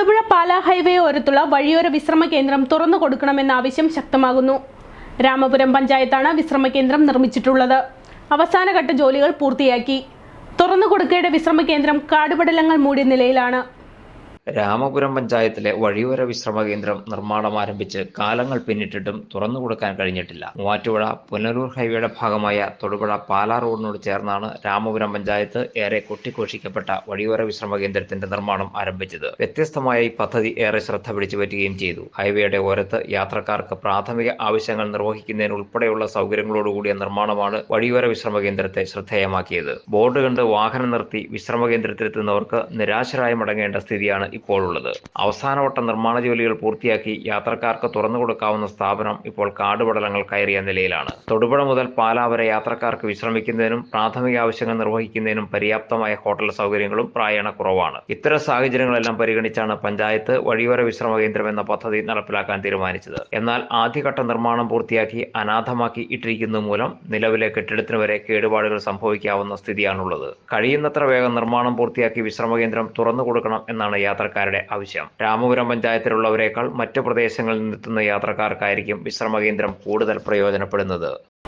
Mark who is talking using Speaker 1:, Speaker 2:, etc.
Speaker 1: Thodupuzha Pala highway ഓരത്തുള്ള വഴിയോര വിശ്രമ കേന്ദ്രം തുറന്നു കൊടുക്കണമെന്ന ആവശ്യം ശക്തമാകുന്നു. രാമപുരം പഞ്ചായത്താണ് വിശ്രമ കേന്ദ്രം നിർമ്മിച്ചിട്ടുള്ളത്. അവസാനഘട്ട ജോലികൾ പൂർത്തിയാക്കി. തുറന്നു കൊടുക്കേണ്ട വിശ്രമ കേന്ദ്രം കാടുപടലങ്ങൾ മൂടിയ നിലയിലാണ്.
Speaker 2: രാമപുരം പഞ്ചായത്തിലെ വഴിയോര വിശ്രമ കേന്ദ്രം നിർമ്മാണം ആരംഭിച്ച് കാലങ്ങൾ പിന്നിട്ടിട്ടും തുറന്നു കൊടുക്കാൻ കഴിഞ്ഞിട്ടില്ല. മൂവാറ്റുപുഴ പുനലൂർ ഹൈവേയുടെ ഭാഗമായ തൊടുപുഴ പാലാ റോഡിനോട് ചേർന്നാണ് രാമപുരം പഞ്ചായത്ത് ഏറെ കൊട്ടിഘോഷിക്കപ്പെട്ട വഴിയോര വിശ്രമ കേന്ദ്രത്തിന്റെ നിർമ്മാണം ആരംഭിച്ചത്. വ്യത്യസ്തമായ ഈ പദ്ധതി ഏറെ ശ്രദ്ധ പിടിച്ചു പറ്റുകയും ചെയ്തു. ഹൈവേയുടെ ഓരത്ത് യാത്രക്കാർക്ക് പ്രാഥമിക ആവശ്യങ്ങൾ നിർവഹിക്കുന്നതിന് ഉൾപ്പെടെയുള്ള സൗകര്യങ്ങളോടുകൂടിയ നിർമ്മാണമാണ് വഴിയോര വിശ്രമ കേന്ദ്രത്തെ ശ്രദ്ധേയമാക്കിയത്. ബോർഡ് കണ്ട് വാഹനം നിർത്തി വിശ്രമ കേന്ദ്രത്തിലെത്തുന്നവർക്ക് നിരാശരായി മടങ്ങേണ്ട സ്ഥിതിയാണ് ഇപ്പോഴുള്ളത്. അവസാനവട്ട നിർമ്മാണ ജോലികൾ പൂർത്തിയാക്കി യാത്രക്കാർക്ക് തുറന്നു കൊടുക്കാവുന്ന സ്ഥാപനം ഇപ്പോൾ കാടുപടലങ്ങൾ കയറിയ നിലയിലാണ്. തൊടുപുഴ മുതൽ പാലാ വരെ യാത്രക്കാർക്ക് വിശ്രമിക്കുന്നതിനും പ്രാഥമിക ആവശ്യങ്ങൾ നിർവഹിക്കുന്നതിനും പര്യാപ്തമായ ഹോട്ടൽ സൗകര്യങ്ങളും പ്രായണ കുറവാണ്. ഇത്തരം സാഹചര്യങ്ങളെല്ലാം പരിഗണിച്ചാണ് പഞ്ചായത്ത് വഴിയോര വിശ്രമ കേന്ദ്രം എന്ന പദ്ധതി നടപ്പിലാക്കാൻ തീരുമാനിച്ചത്. എന്നാൽ ആദ്യഘട്ട നിർമ്മാണം പൂർത്തിയാക്കി അനാഥമാക്കി ഇട്ടിരിക്കുന്നത് മൂലം നിലവിലെ കെട്ടിടത്തിന് വരെ കേടുപാടുകൾ സംഭവിക്കാവുന്ന സ്ഥിതിയാണുള്ളത്. കഴിയുന്നത്ര വേഗം നിർമ്മാണം പൂർത്തിയാക്കി വിശ്രമ കേന്ദ്രം തുറന്നു കൊടുക്കണം എന്നാണ് യാത്രക്കാരുടെ ആവശ്യം. രാമപുരം പഞ്ചായത്തിലുള്ളവരെക്കാൾ മറ്റു പ്രദേശങ്ങളിൽ നിന്നെത്തുന്ന യാത്രക്കാർക്കായിരിക്കും വിശ്രമ കേന്ദ്രം കൂടുതൽ പ്രയോജനപ്പെടുന്നത്.